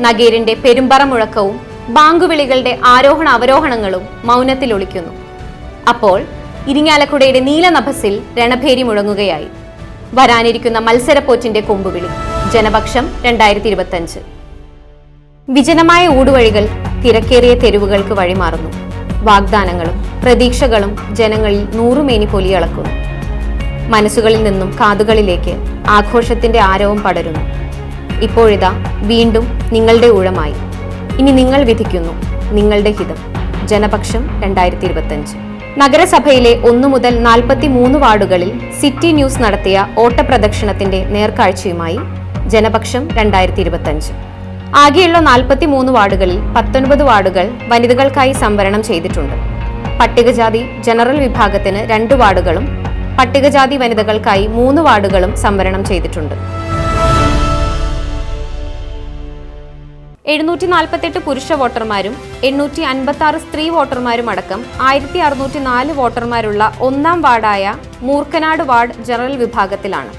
നഗീറിന്റെ പെരുമ്പറ മുഴക്കവും ബാങ്കുവിളികളുടെ ആരോഹണ അവരോഹണങ്ങളും മൗനത്തിൽ ഒളിക്കുന്നു. അപ്പോൾ ഇരിങ്ങാലക്കുടയുടെ നീലനഭസിൽ രണഭേരി മുഴങ്ങുകയായി. വരാനിരിക്കുന്ന മത്സരപ്പോറ്റിന്റെ കൊമ്പുവിളി. ജനപക്ഷം രണ്ടായിരത്തി ഇരുപത്തഞ്ച് വിജനമായ ഊടുവഴികൾ തിരക്കേറിയ തെരുവുകൾക്ക് വഴിമാറുന്നു. വാഗ്ദാനങ്ങളും പ്രതീക്ഷകളും ജനങ്ങളിൽ നൂറുമേനി പൊലിയളക്കുന്നു മനസ്സുകളിൽ നിന്നും കാതുകളിലേക്ക് ആഘോഷത്തിന്റെ ആരവം പടരുന്നു. ഇപ്പോഴിതാ വീണ്ടും നിങ്ങളുടെ ഊഴമായി. ഇനി നിങ്ങൾ വിധിക്കുന്നു നിങ്ങളുടെ ഹിതം. ജനപക്ഷം രണ്ടായിരത്തി ഇരുപത്തഞ്ച് നഗരസഭയിലെ ഒന്നു മുതൽ നാൽപ്പത്തി മൂന്ന് വാർഡുകളിൽ സിറ്റി ന്യൂസ് നടത്തിയ ഓട്ടപ്രദക്ഷിണത്തിന്റെ നേർക്കാഴ്ചയുമായി ജനപക്ഷം രണ്ടായിരത്തി ഇരുപത്തഞ്ച് ആകെയുള്ള നാൽപ്പത്തി മൂന്ന് വാർഡുകളിൽ പത്തൊൻപത് വാർഡുകൾ വനിതകൾക്കായി സംവരണം ചെയ്തിട്ടുണ്ട്. പട്ടികജാതി ജനറൽ വിഭാഗത്തിന് രണ്ട് വാർഡുകളും പട്ടികജാതി വനിതകൾക്കായി മൂന്ന് വാർഡുകളും സംവരണം ചെയ്തിട്ടുണ്ട്. എഴുന്നൂറ്റി നാൽപ്പത്തെട്ട് പുരുഷ വോട്ടർമാരും എണ്ണൂറ്റി അൻപത്തി ആറ് സ്ത്രീ വോട്ടർമാരും അടക്കം ആയിരത്തി അറുന്നൂറ്റി നാല് വോട്ടർമാരുള്ള ഒന്നാം വാർഡായ മൂർക്കനാട് വാർഡ് ജനറൽ വിഭാഗത്തിലാണ്.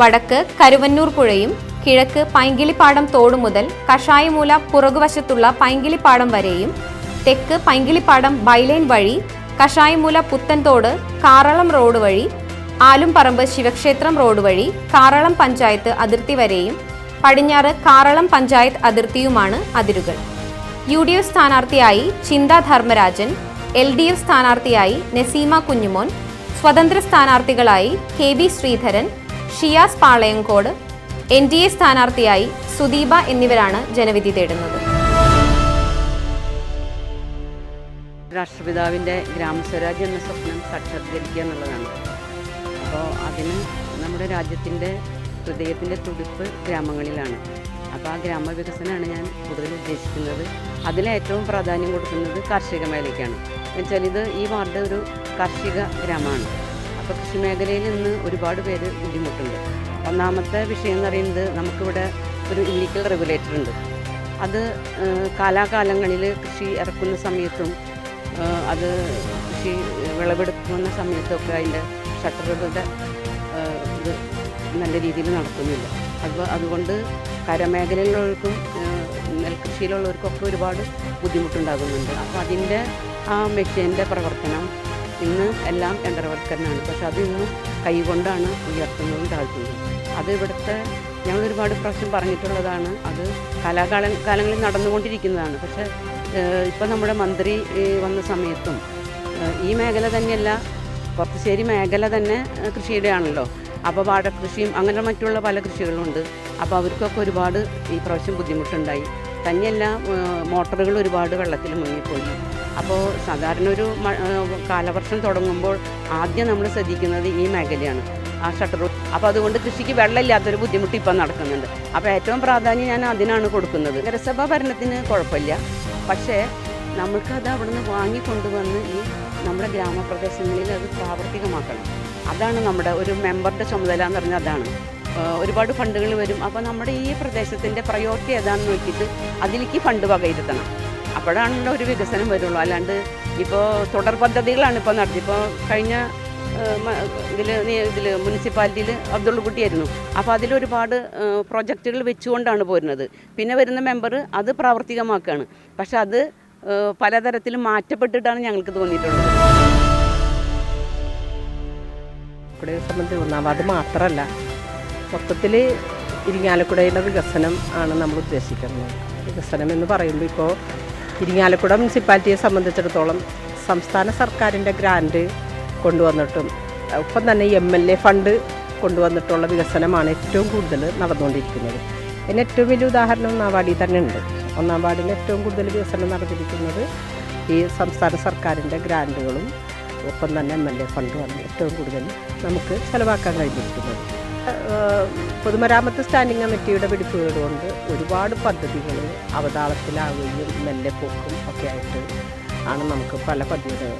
വടക്ക് കരുവന്നൂർ പുഴയും കിഴക്ക് പൈങ്കിളിപ്പാടം തോടു മുതൽ കഷായമൂല പുറകുവശത്തുള്ള പൈങ്കിളിപ്പാടം വരെയും തെക്ക് പൈങ്കിളിപ്പാടം ബൈലൈൻ വഴി കഷായമൂല പുത്തൻതോട് കാറളം റോഡ് വഴി ആലുംപറമ്പ് ശിവക്ഷേത്രം റോഡ് വഴി കാറളം പഞ്ചായത്ത് അതിർത്തി വരെയും പടിഞ്ഞാറ് കാറളം പഞ്ചായത്ത് അതിർത്തിയുമാണ് അതിരുകൾ. യു ഡി എഫ് സ്ഥാനാർത്ഥിയായി ചിന്ത ധർമ്മരാജൻ എൽ ഡി എഫ് സ്ഥാനാർത്ഥിയായി നസീമ കുഞ്ഞുമോൻ സ്വതന്ത്ര സ്ഥാനാർത്ഥികളായി K B Sreedharan Shiyas Palayamkode N D A സ്ഥാനാർത്ഥിയായി സുദീപ എന്നിവരാണ് ജനവിധി തേടുന്നത്. രാഷ്ട്രപിതാവിന്റെ ഗ്രാമസ്വരാജ് എന്ന സ്വപ്നം സാക്ഷാത്കരിക്കുക എന്നുള്ളതാണ്. അപ്പോൾ അതിന് നമ്മുടെ രാജ്യത്തിന്റെ ഹൃദയത്തിന്റെ തുടിപ്പ് ഗ്രാമങ്ങളിലാണ്. അപ്പോൾ ആ ഗ്രാമവികസനമാണ് ഞാൻ കൂടുതൽ ഉദ്ദേശിക്കുന്നത്. അതിലേറ്റവും പ്രാധാന്യം കൊടുക്കുന്നത് കാർഷിക മേഖലയ്ക്കാണ്. എന്നുവെച്ചാൽ ഇത് ഈ വാർഡ് ഒരു കാർഷിക ഗ്രാമമാണ്. അപ്പോൾ കൃഷി മേഖലയിൽ ഇന്ന് ഒരുപാട് പേര് ബുദ്ധിമുട്ടുണ്ട്. ഒന്നാമത്തെ വിഷയം എന്ന് പറയുന്നത് നമുക്കിവിടെ ഒരു ഇല്ലീഗൽ റെഗുലേറ്റർ ഉണ്ട്. അത് കാലാകാലങ്ങളിൽ കൃഷി ഇറക്കുന്ന സമയത്തും അത് കൃഷി വിളവെടുക്കുന്ന സമയത്തൊക്കെ അതിന്റെ ഷട്ടറുകളുടെ നല്ല രീതിയിൽ നടക്കുന്നില്ല അപ്പോൾ അതുകൊണ്ട് കരമേഖലയിലുള്ളവർക്കും നെൽകൃഷിയിലുള്ളവർക്കൊക്കെ ഒരുപാട് ബുദ്ധിമുട്ടുണ്ടാകുന്നുണ്ട്. അപ്പോൾ അതിന്റെ ആ മെഷീന്റെ പ്രവർത്തനം ഇന്ന് എല്ലാം യന്ത്രവൽക്കരണമാണ്. പക്ഷെ അത് ഇന്നും കൈകൊണ്ടാണ് ഉയർത്തുന്നതും താഴ്ത്തുന്നതും. അത് ഇവിടുത്തെ ഞങ്ങൾ ഒരുപാട് പ്രാവശ്യം പറഞ്ഞിട്ടുള്ളതാണ്. അത് കലാകാല കാലങ്ങളിൽ നടന്നുകൊണ്ടിരിക്കുന്നതാണ്. പക്ഷെ ഇപ്പം നമ്മുടെ മന്ത്രി വന്ന സമയത്തും ഈ മേഖല തന്നെയല്ല പുറത്തുശ്ശേരി മേഖല തന്നെ കൃഷിയുടെ ആണല്ലോ അപ്പോൾ വാഴക്കൃഷിയും അങ്ങനെ മറ്റുള്ള പല കൃഷികളുണ്ട്. അപ്പോൾ അവർക്കൊക്കെ ഒരുപാട് ഈ പ്രാവശ്യം ബുദ്ധിമുട്ടുണ്ടായി. തന്നെയല്ല മോട്ടറുകൾ ഒരുപാട് വെള്ളത്തിൽ മുങ്ങിപ്പോയി. അപ്പോൾ സാധാരണ ഒരു കാലവർഷം തുടങ്ങുമ്പോൾ ആദ്യം നമ്മൾ ശ്രദ്ധിക്കുന്നത് ഈ മേഖലയാണ് ആ ഷട്ടർ അപ്പോൾ അതുകൊണ്ട് കൃഷിക്ക് വെള്ളമില്ലാത്തൊരു ബുദ്ധിമുട്ട് ഇപ്പം നടക്കുന്നുണ്ട്. അപ്പോൾ ഏറ്റവും പ്രാധാന്യം ഞാൻ അതിനാണ് കൊടുക്കുന്നത്. നഗരസഭാ ഭരണത്തിന് കുഴപ്പമില്ല. പക്ഷേ നമുക്കത് അവിടെ നിന്ന് വാങ്ങിക്കൊണ്ടുവന്ന് ഈ നമ്മുടെ ഗ്രാമപ്രദേശങ്ങളിൽ അത് പ്രാവർത്തികമാക്കണം. അതാണ് നമ്മുടെ ഒരു മെമ്പറുടെ ചുമതല എന്ന് പറഞ്ഞാൽ അതാണ്. ഒരുപാട് ഫണ്ടുകൾ വരും. അപ്പോൾ നമ്മുടെ ഈ പ്രദേശത്തിന്റെ പ്രയോറിറ്റി ഏതാണെന്ന് നോക്കിയിട്ട് അതിലേക്ക് ഫണ്ട് വകയിരുത്തണം അപ്പോഴാണല്ലോ ഒരു വികസനം വരുള്ളൂ. അല്ലാണ്ട് ഇപ്പോൾ തുടർ പദ്ധതികളാണ് ഇപ്പോൾ നടത്തി. ഇപ്പോൾ കഴിഞ്ഞ ഇതിൽ ഇതിൽ മുനിസിപ്പാലിറ്റിയിൽ അബ്ദുള്ള കുട്ടിയായിരുന്നു അപ്പോൾ അതിലൊരുപാട് പ്രോജക്റ്റുകൾ വെച്ചുകൊണ്ടാണ് പോരുന്നത്. പിന്നെ വരുന്ന മെമ്പർ അത് പ്രാവർത്തികമാക്കുകയാണ്. പക്ഷെ അത് പലതരത്തിലും മാറ്റപ്പെട്ടിട്ടാണ് ഞങ്ങൾക്ക് തോന്നിയിട്ടുള്ളത്. ഇവിടെ സംബന്ധിച്ച് ഒന്നാമത് അത് മാത്രമല്ല മൊത്തത്തിൽ ഇരിങ്ങാലക്കുടയുടെ വികസനം ആണ് നമ്മൾ ഉദ്ദേശിക്കുന്നത്. വികസനം എന്ന് പറയുമ്പോൾ ഇപ്പോൾ ഇരിങ്ങാലക്കുട മുനിസിപ്പാലിറ്റിയെ സംബന്ധിച്ചിടത്തോളം സംസ്ഥാന സർക്കാരിന്റെ ഗ്രാൻഡ് കൊണ്ടുവന്നിട്ടും ഒപ്പം തന്നെ എം എൽ എ ഫണ്ട് കൊണ്ടുവന്നിട്ടുള്ള വികസനമാണ് ഏറ്റവും കൂടുതൽ നടന്നുകൊണ്ടിരിക്കുന്നത്. അതിന് ഏറ്റവും വലിയ ഉദാഹരണം ഒന്നാം വാർഡിൽ തന്നെ ഉണ്ട്. ഒന്നാം വാർഡിന് ഏറ്റവും കൂടുതൽ വികസനം നടന്നിരിക്കുന്നത് ഈ സംസ്ഥാന സർക്കാരിന്റെ ഗ്രാന്റുകളും ഒപ്പം തന്നെ എം എൽ എ ഫണ്ടുമാണ് ഏറ്റവും കൂടുതൽ നമുക്ക് ചെലവാക്കാൻ കഴിഞ്ഞിരിക്കുന്നത് പൊതുമരാമത്ത് സ്റ്റാൻഡിംഗ് കമ്മിറ്റിയുടെ പിടിപ്പുകളുകൊണ്ട് ഒരുപാട് പദ്ധതികൾ അവതാളത്തിലാവുകയും മെല്ലെ പോക്കും ഒക്കെ ആയിട്ട് ആണ് നമുക്ക് പല പദ്ധതികൾ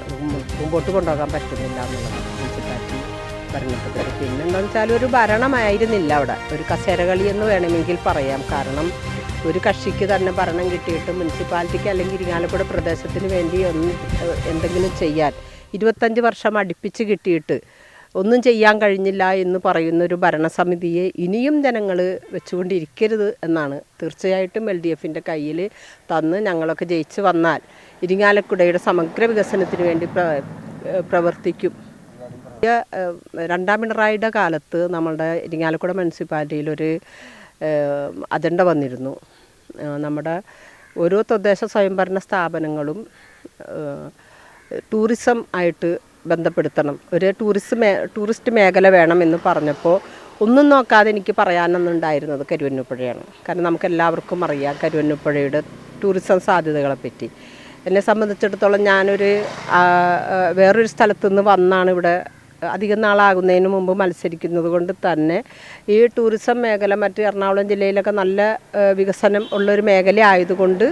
മുമ്പോട്ട് കൊണ്ടുപോകാൻ പറ്റുന്നില്ല എന്നുള്ളത് മുനിസിപ്പാലിറ്റി ഭരണത്തിൽ പിന്നെ എന്താണെന്ന് വെച്ചാൽ ഒരു ഭരണമായിരുന്നില്ല അവിടെ. ഒരു കസേരകളി എന്ന് വേണമെങ്കിൽ പറയാം. കാരണം ഒരു കക്ഷിക്ക് തന്നെ ഭരണം കിട്ടിയിട്ട് മുനിസിപ്പാലിറ്റിക്ക് അല്ലെങ്കിൽ ഇരിങ്ങാലക്കുട പ്രദേശത്തിന് വേണ്ടി ഒന്ന് എന്തെങ്കിലും ചെയ്യാൻ ഇരുപത്തഞ്ച് വർഷം അടുപ്പിച്ച് കിട്ടിയിട്ട് ഒന്നും ചെയ്യാൻ കഴിഞ്ഞില്ല എന്ന് പറയുന്ന ഒരു ഭരണസമിതിയെ ഇനിയും ജനങ്ങൾ വെച്ചുകൊണ്ടിരിക്കരുത് എന്നാണ് തീർച്ചയായിട്ടും എൽ ഡി എഫിന്റെ കയ്യിൽ തന്ന് ഞങ്ങളൊക്കെ ജയിച്ചു വന്നാൽ ഇരിങ്ങാലക്കുടയുടെ സമഗ്ര വികസനത്തിന് വേണ്ടി പ്ര പ്രവർത്തിക്കും. രണ്ടാം പിണറായിയുടെ കാലത്ത് നമ്മളുടെ ഇരിങ്ങാലക്കുട ഏഹ്, അജണ്ട വന്നിരുന്നു. നമ്മുടെ ഓരോ തദ്ദേശ സ്വയംഭരണ സ്ഥാപനങ്ങളും ടൂറിസം ആയിട്ട് ബന്ധപ്പെടുത്തണം. ഒരു ടൂറിസം ടൂറിസ്റ്റ് മേഖല വേണമെന്ന് പറഞ്ഞപ്പോൾ ഒന്നും നോക്കാതെ എനിക്ക് പറയാനൊന്നും ഉണ്ടായിരുന്നത് കരുവന്നുപ്പുഴയാണ്. കാരണം നമുക്ക് എല്ലാവർക്കും അറിയാം കരുവന്നുപ്പുഴയുടെ ടൂറിസം സാധ്യതകളെ പറ്റി എന്നെ സംബന്ധിച്ചിടത്തോളം ഞാനൊരു വേറൊരു സ്ഥലത്തു നിന്ന് വന്നാണ് ഇവിടെ അധികം നാളാകുന്നതിന് മുമ്പ് മത്സരിക്കുന്നത് കൊണ്ട് തന്നെ ഈ ടൂറിസം മേഖല മറ്റ് എറണാകുളം ജില്ലയിലൊക്കെ നല്ല വികസനം ഉള്ളൊരു മേഖല ആയതുകൊണ്ട്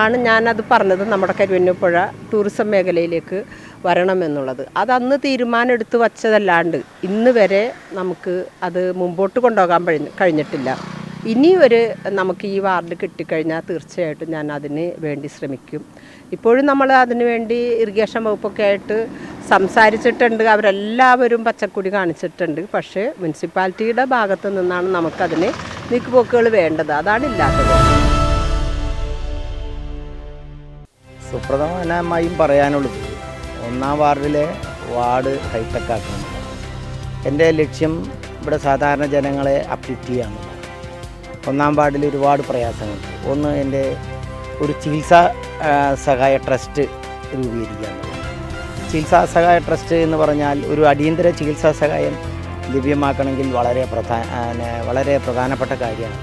ആണ് ഞാനത് പറഞ്ഞത് നമ്മുടെ കരുവന്നപ്പുഴ ടൂറിസം മേഖലയിലേക്ക് വരണമെന്നുള്ളത്. അത് അന്ന് തീരുമാനം എടുത്ത് വച്ചതല്ലാണ്ട് ഇന്ന് വരെ നമുക്ക് അത് മുമ്പോട്ട് കൊണ്ടുപോകാൻ കഴിഞ്ഞിട്ടില്ല. ഇനി ഒരു നമുക്ക് ഈ വാർഡ് കിട്ടിക്കഴിഞ്ഞാൽ തീർച്ചയായിട്ടും ഞാൻ അതിന് വേണ്ടി ശ്രമിക്കും. ഇപ്പോഴും നമ്മൾ അതിന് വേണ്ടി ഇറിഗേഷൻ വകുപ്പൊക്കെ ആയിട്ട് സംസാരിച്ചിട്ടുണ്ട്. അവരെല്ലാവരും പച്ചക്കുടി കാണിച്ചിട്ടുണ്ട്. പക്ഷേ മുനിസിപ്പാലിറ്റിയുടെ ഭാഗത്ത് നിന്നാണ് നമുക്കതിന് നീക്കുപോക്കുകൾ വേണ്ടത്. അതാണ് ഇല്ലാത്തത്. സുപ്രധാനമായും പറയാനുള്ളത് ഒന്നാം വാർഡിലെ വാർഡ് ഹൈടെക് ആക്കണം എന്റെ ലക്ഷ്യം ഇവിടെ സാധാരണ ജനങ്ങളെ അപ്ഡേറ്റ് ചെയ്യാന്നുള്ളതാണ് ഒന്നാം വാർഡിൽ ഒരുപാട് പ്രയാസങ്ങൾ. ഒന്ന് എന്റെ ഒരു ചികിത്സാ സഹായ ട്രസ്റ്റ് രൂപീകരിക്കുക എന്നുള്ളതാണ് ചികിത്സാ സഹായ ട്രസ്റ്റ് എന്ന് പറഞ്ഞാൽ ഒരു അടിയന്തര ചികിത്സാ സഹായം ലഭ്യമാക്കണമെങ്കിൽ വളരെ പ്രധാന വളരെ പ്രധാനപ്പെട്ട കാര്യമാണ്.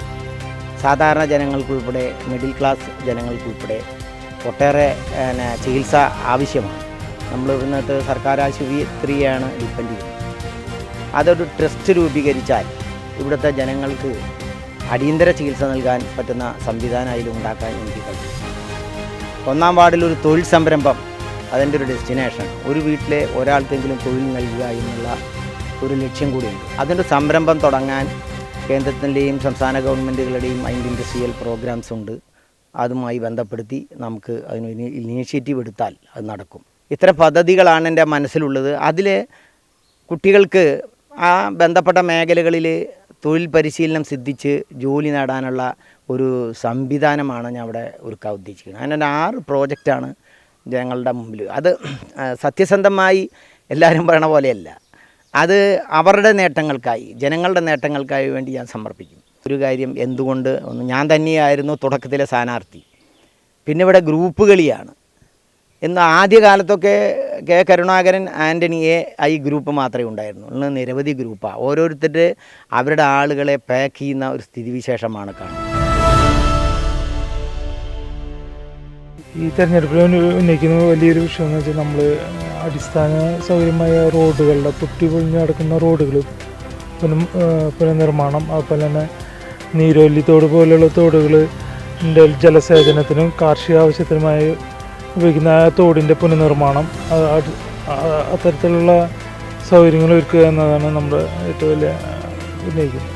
സാധാരണ ജനങ്ങൾക്കുൾപ്പെടെ മിഡിൽ ക്ലാസ് ജനങ്ങൾക്കുൾപ്പെടെ ഒട്ടേറെ ചികിത്സ ആവശ്യമാണ്. നമ്മൾ ഇന്നത്തെ സർക്കാർ ആശുപത്രിയാണ് ഡിപ്പെൻഡ് ചെയ്യുന്നത്. അതൊരു ട്രസ്റ്റ് രൂപീകരിച്ചാൽ ഇവിടുത്തെ ജനങ്ങൾക്ക് അടിയന്തര ചികിത്സ നൽകാൻ പറ്റുന്ന സംവിധാനം അതിൽ ഉണ്ടാക്കാൻ എനിക്ക് കഴിയും. ഒന്നാം വാർഡിൽ ഒരു തൊഴിൽ സംരംഭം അതിന്റെ ഒരു ഡെസ്റ്റിനേഷൻ ഒരു വീട്ടിലെ ഒരാൾക്കെങ്കിലും തൊഴിൽ നൽകുക എന്നുള്ള ഒരു ലക്ഷ്യം കൂടിയുണ്ട്. അതിന്റെ സംരംഭം തുടങ്ങാൻ കേന്ദ്രത്തിന്റെയും സംസ്ഥാന ഗവൺമെന്റുകളുടെയും അതിന്റെ ഇൻഡസ്ട്രിയൽ പ്രോഗ്രാംസ് ഉണ്ട്. അതുമായി ബന്ധപ്പെടുത്തി നമുക്ക് അതിന് ഇനീഷ്യേറ്റീവ് എടുത്താൽ അത് നടക്കും. ഇത്തരം പദ്ധതികളാണ് എന്റെ മനസ്സിലുള്ളത്. അതിൽ കുട്ടികൾക്ക് ആ ബന്ധപ്പെട്ട മേഖലകളിൽ തൊഴിൽ പരിശീലനം സിദ്ധിച്ച് ജോലി നേടാനുള്ള ഒരു സംവിധാനമാണ് ഞാൻ അവിടെ ഒരുക്കാൻ ഉദ്ദേശിക്കുന്നത്. അതിന്റെ ആറ് പ്രോജക്റ്റാണ് ഞങ്ങളുടെ മുമ്പിൽ. അത് സത്യസന്ധമായി എല്ലാവരും പറയണ പോലെയല്ല. അത് അവരുടെ നേട്ടങ്ങൾക്കായി ജനങ്ങളുടെ നേട്ടങ്ങൾക്കായി വേണ്ടി ഞാൻ സമർപ്പിക്കും. ഒരു കാര്യം എന്തുകൊണ്ട് ഞാൻ തന്നെയായിരുന്നു തുടക്കത്തിലെ സ്ഥാനാർത്ഥി. പിന്നെ ഇവിടെ ഗ്രൂപ്പ് കളിയാണ്. എന്ന് ആദ്യകാലത്തൊക്കെ K Karunakaran Antony A I group മാത്രമേ ഉണ്ടായിരുന്നു ഇന്ന് നിരവധി ഗ്രൂപ്പാണ് ഓരോരുത്തരുടെ അവരുടെ ആളുകളെ പാക്ക് ചെയ്യുന്ന ഒരു സ്ഥിതിവിശേഷമാണ് കാണുന്നത്. ഈ തെരഞ്ഞെടുപ്പിൽ ഉന്ന- ഉന്നയിക്കുന്ന വലിയൊരു വിഷയം എന്ന് വെച്ചാൽ നമ്മൾ അടിസ്ഥാന സൗകര്യമായ റോഡുകളുടെ പൊട്ടി പൊളിഞ്ഞ് കിടക്കുന്ന റോഡുകൾ പുനം പുനർനിർമ്മാണം അതുപോലെ തന്നെ നീരൊല്ലി തോട് പോലെയുള്ള തോടുകൾ ജലസേചനത്തിനും കാർഷിക ആവശ്യത്തിനുമായി ഉപയോഗിക്കുന്ന ആ തോടിന്റെ പുനർനിർമ്മാണം അത്തരത്തിലുള്ള സൗകര്യങ്ങൾ ഒരുക്കുക എന്നതാണ് നമ്മുടെ ഏറ്റവും വലിയ ഉന്നയിക്കുന്നത്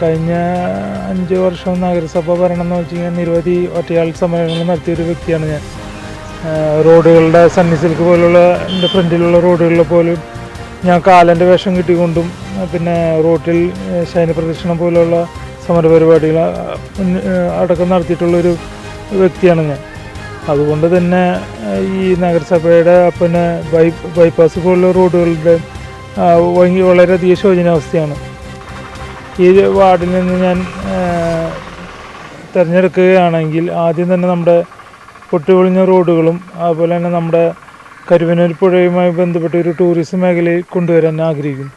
കഴിഞ്ഞ അഞ്ച് വർഷം നഗരസഭ ഭരണം എന്ന് വെച്ച് കഴിഞ്ഞാൽ നിരവധി ഒറ്റയാൾ സമരങ്ങൾ നടത്തിയൊരു വ്യക്തിയാണ് ഞാൻ. റോഡുകളുടെ സണ്ണി സിൽക്ക് പോലുള്ള എന്റെ ഫ്രണ്ടിലുള്ള റോഡുകളിൽ പോലും ഞാൻ കാലന്റെ വേഷം കിട്ടിക്കൊണ്ടും പിന്നെ റോട്ടിൽ ശയന പ്രദക്ഷിണം പോലുള്ള സമരപരിപാടികൾ അടക്കം നടത്തിയിട്ടുള്ളൊരു വ്യക്തിയാണ് ഞാൻ. അതുകൊണ്ട് തന്നെ ഈ നഗരസഭയുടെ പിന്നെ ബൈ ബൈപ്പാസ് പോലുള്ള റോഡുകളുടെ ഭയങ്കര വളരെയധികം ശോചനാവസ്ഥയാണ് ഈ വാർഡിൽ നിന്ന് ഞാൻ തിരഞ്ഞെടുക്കുകയാണെങ്കിൽ ആദ്യം തന്നെ നമ്മുടെ പൊട്ടിപൊളിഞ്ഞ റോഡുകളും അതുപോലെ തന്നെ നമ്മുടെ കരുവനൂർ പുഴയുമായി ബന്ധപ്പെട്ട ഒരു ടൂറിസം മേഖലയിൽ കൊണ്ടുവരാൻ ആഗ്രഹിക്കുന്നു.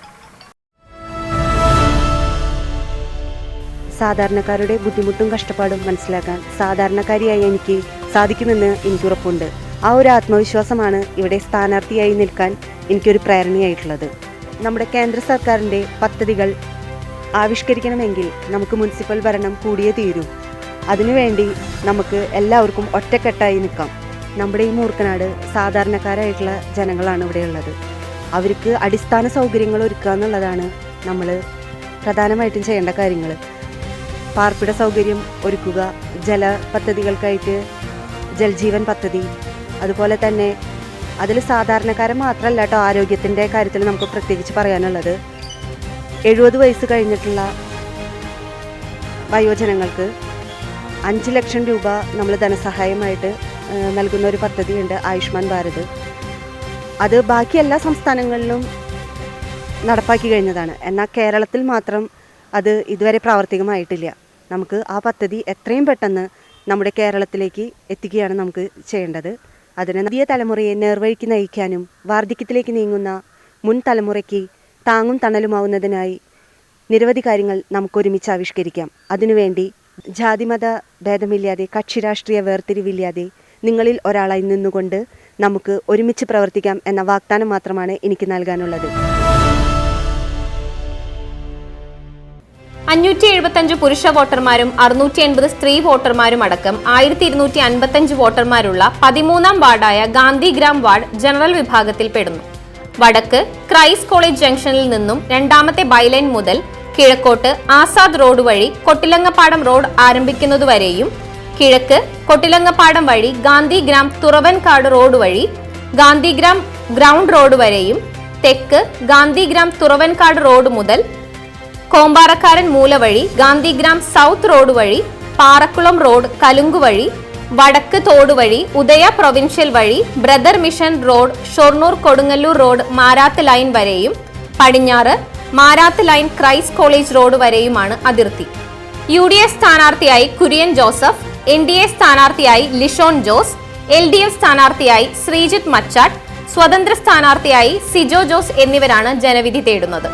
സാധാരണക്കാരുടെ ബുദ്ധിമുട്ടും കഷ്ടപ്പാടും മനസ്സിലാക്കാൻ സാധാരണക്കാരിയായി എനിക്ക് സാധിക്കുമെന്ന് എനിക്ക് ഉറപ്പുണ്ട് ആ ഒരു ആത്മവിശ്വാസമാണ് ഇവിടെ സ്ഥാനാർത്ഥിയായി നിൽക്കാൻ എനിക്കൊരു പ്രേരണയായിട്ടുള്ളത്. നമ്മുടെ കേന്ദ്ര സർക്കാരിന്റെ പദ്ധതികൾ ആവിഷ്കരിക്കണമെങ്കിൽ നമുക്ക് മുനിസിപ്പൽ ഭരണം കൂടിയേ തീരൂ. അതിനുവേണ്ടി നമുക്ക് എല്ലാവർക്കും ഒറ്റക്കെട്ടായി നിൽക്കാം. നമ്മുടെ ഈ മൂർക്കനാട് സാധാരണക്കാരായിട്ടുള്ള ജനങ്ങളാണ് ഇവിടെയുള്ളത് അവർക്ക് അടിസ്ഥാന സൗകര്യങ്ങൾ ഒരുക്കുക എന്നുള്ളതാണ് നമ്മൾ പ്രധാനമായിട്ടും ചെയ്യേണ്ട കാര്യങ്ങൾ. പാർപ്പിട സൗകര്യം ഒരുക്കുക ജല പദ്ധതികൾക്കായിട്ട് ജൽജീവൻ പദ്ധതി. അതുപോലെ തന്നെ അതിൽ സാധാരണക്കാരൻ മാത്രമല്ല കേട്ടോ ആരോഗ്യത്തിന്റെ കാര്യത്തിൽ നമുക്ക് പ്രത്യേകിച്ച് പറയാനുള്ളത്. എഴുപത് വയസ്സ് കഴിഞ്ഞിട്ടുള്ള വയോജനങ്ങൾക്ക് അഞ്ച് ലക്ഷം രൂപ നമ്മൾ ധനസഹായമായിട്ട് നൽകുന്ന ഒരു പദ്ധതിയുണ്ട് ആയുഷ്മാൻ ഭാരത്. അത് ബാക്കി എല്ലാ സംസ്ഥാനങ്ങളിലും നടപ്പാക്കി കഴിഞ്ഞതാണ്. എന്നാൽ കേരളത്തിൽ മാത്രം അത് ഇതുവരെ പ്രാവർത്തികമായിട്ടില്ല. നമുക്ക് ആ പദ്ധതി എത്രയും പെട്ടെന്ന് നമ്മുടെ കേരളത്തിലേക്ക് എത്തിക്കുകയാണ് നമുക്ക് ചെയ്യേണ്ടത്. അതിന് പുതിയ തലമുറയെ നേർവഴിക്ക് നയിക്കാനും വാർദ്ധക്യത്തിലേക്ക് നീങ്ങുന്ന മുൻ തലമുറയ്ക്ക് താങ്ങും തണലുമാവുന്നതിനായി നിരവധി കാര്യങ്ങൾ നമുക്ക് ഒരുമിച്ച് ആവിഷ്കരിക്കാം. അതിനുവേണ്ടി ജാതിമത ഭേദമില്ലാതെ കക്ഷി രാഷ്ട്രീയ വേർതിരിവില്ലാതെ നിങ്ങളിൽ ഒരാളായി നിന്നുകൊണ്ട് നമുക്ക് ഒരുമിച്ച് പ്രവർത്തിക്കാം എന്ന വാഗ്ദാനം മാത്രമാണ് എനിക്ക് നൽകാനുള്ളത്. അഞ്ഞൂറ്റി എഴുപത്തഞ്ച് പുരുഷ വോട്ടർമാരും അറുന്നൂറ്റി എൺപത് സ്ത്രീ വോട്ടർമാരും അടക്കം ആയിരത്തി ഇരുന്നൂറ്റി അൻപത്തഞ്ച് വോട്ടർമാരുള്ള പതിമൂന്നാം വാർഡായ ഗാന്ധിഗ്രാം വാർഡ് ജനറൽ വിഭാഗത്തിൽ പെടുന്നു. വടക്ക് ക്രൈസ്റ്റ് കോളേജ് ജംഗ്ഷനിൽ നിന്നും രണ്ടാമത്തെ ബൈലൈൻ മുതൽ കിഴക്കോട്ട് ആസാദ് റോഡ് വഴി കൊട്ടിലങ്ങപ്പാടം റോഡ് ആരംഭിക്കുന്നതുവരെയും കിഴക്ക് കൊട്ടിലങ്ങപ്പാടം വഴി ഗാന്ധിഗ്രാം തുറവൻകാട് റോഡ് വഴി ഗാന്ധിഗ്രാം ഗ്രൗണ്ട് റോഡ് വരെയും തെക്ക് ഗാന്ധിഗ്രാം തുറവൻകാട് റോഡ് മുതൽ കോമ്പാറക്കാരൻ മൂല വഴി ഗാന്ധിഗ്രാം സൗത്ത് റോഡ് വഴി പാറക്കുളം റോഡ് കലുങ്കു വഴി വടക്ക് തോട് വഴി ഉദയ പ്രൊവിൻഷ്യൽ വഴി brother mission road Shoranur Kodungallur road Marath lane വരെയും പടിഞ്ഞാറ് Marath lane Christ college road വരെയുമാണ് അതിർത്തി. യു ഡി എഫ് സ്ഥാനാർത്ഥിയായി Kurian Joseph N D A സ്ഥാനാർത്ഥിയായി Lishon Jose L D F സ്ഥാനാർത്ഥിയായി ശ്രീജിത്ത് മച്ചാട്ട് സ്വതന്ത്ര സ്ഥാനാർത്ഥിയായി സിജോ ജോസ് എന്നിവരാണ് ജനവിധി തേടുന്നത്.